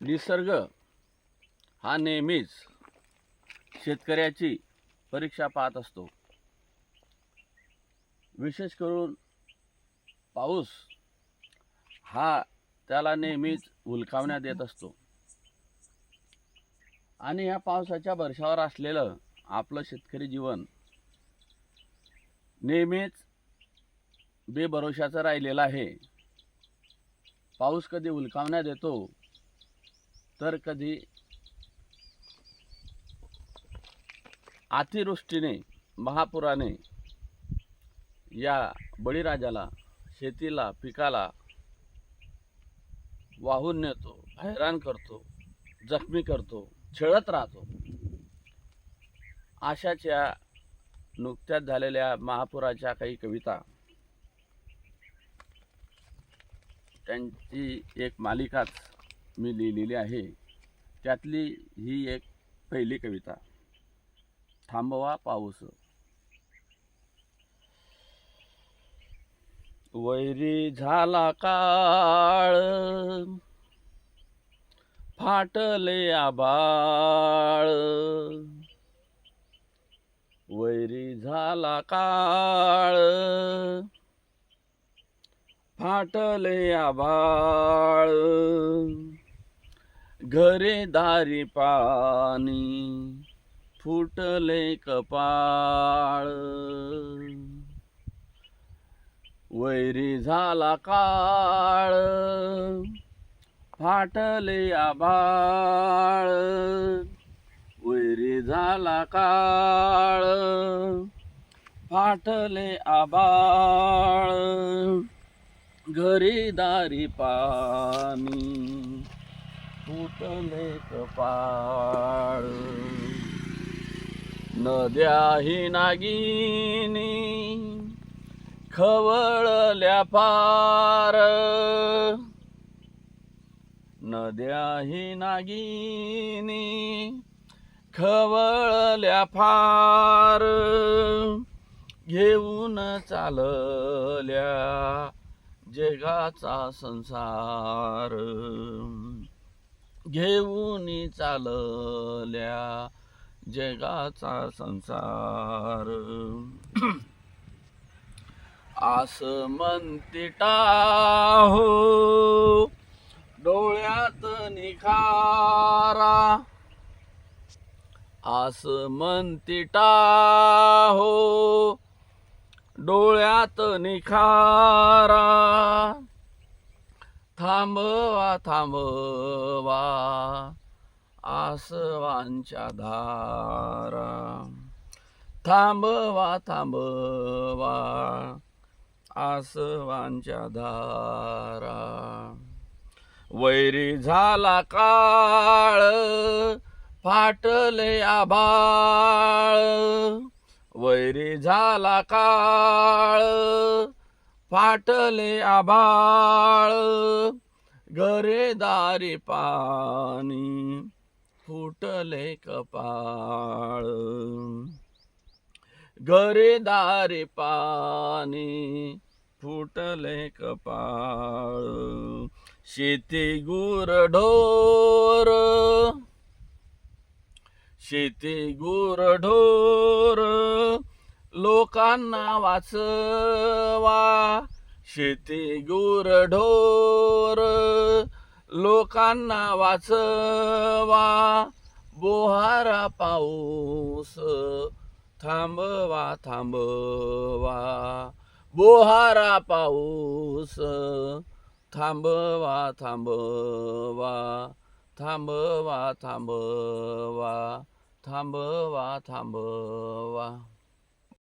निसर्ग हा नेहमीच शेतकऱ्याची परीक्षा पाहत असतो. विशेष करून पाऊस हा त्याला नेहमीच उलकावण्यात येत असतो. आणि या पावसाच्या वर्षावर असलेलं आपलं शेतकरी जीवन नेहमीच बेभरोशाचं राहिलेलं आहे. पाऊस कधी उलकावण्यात येतो तर कधी अतिवृष्टीने महापुराने या बळीराजाला शेतीला पिकाला वाहून नेतो हैराण करतो जखमी करतो छळत राहतो. अशाच या नुकत्याच झालेल्या महापुराच्या काही कविता त्यांची एक मालिकाच मी लिहिलेली आहे. त्यातली ही एक पहिली कविता. थांबवा पाऊस. वैरी झाला काळ. फाटले आबाळ. वैरी झाला काळ. फाटले आबाळ. घरे दारी पाणी फुटले कपाळ. वैरी झाला काळ फाटले आबाळ वैरी झाला काळ फाटले आबाळ घरी दारी पाणी फुटले कपाळ. नद्याही नागिनी खवळल्या पार. नद्याही नागिनी खवळल्या फार घेऊन चालल्या जगाचा संसार. घेऊन चालल्या जगाचा संसार. आस म्हणते हो डोळ्यात निखारा. आस म्हणते टाहो डोळ्यात निखारा. थांबवा थांबवा आसवांच्या धारा थांबवा थांबवा आसवांच्या धारा वैरी झाला काळ फाटले आभाळ. वैरी झाला काळ फाटले आभाळ गरेदारी पाणी फुटले कपाळ. घरेदारी पाणी फुटले कपाळ. शेती गुरढोर शेती गुरढोर लोकांना वाचवा. शेती गुरढोर लोकांना वाचवा. बोहारा पाऊस थांबवा थांबवा. बोहारा पाऊस थांबवा थांबवा. थांबवा थांबवा. थांबवा थांबवा.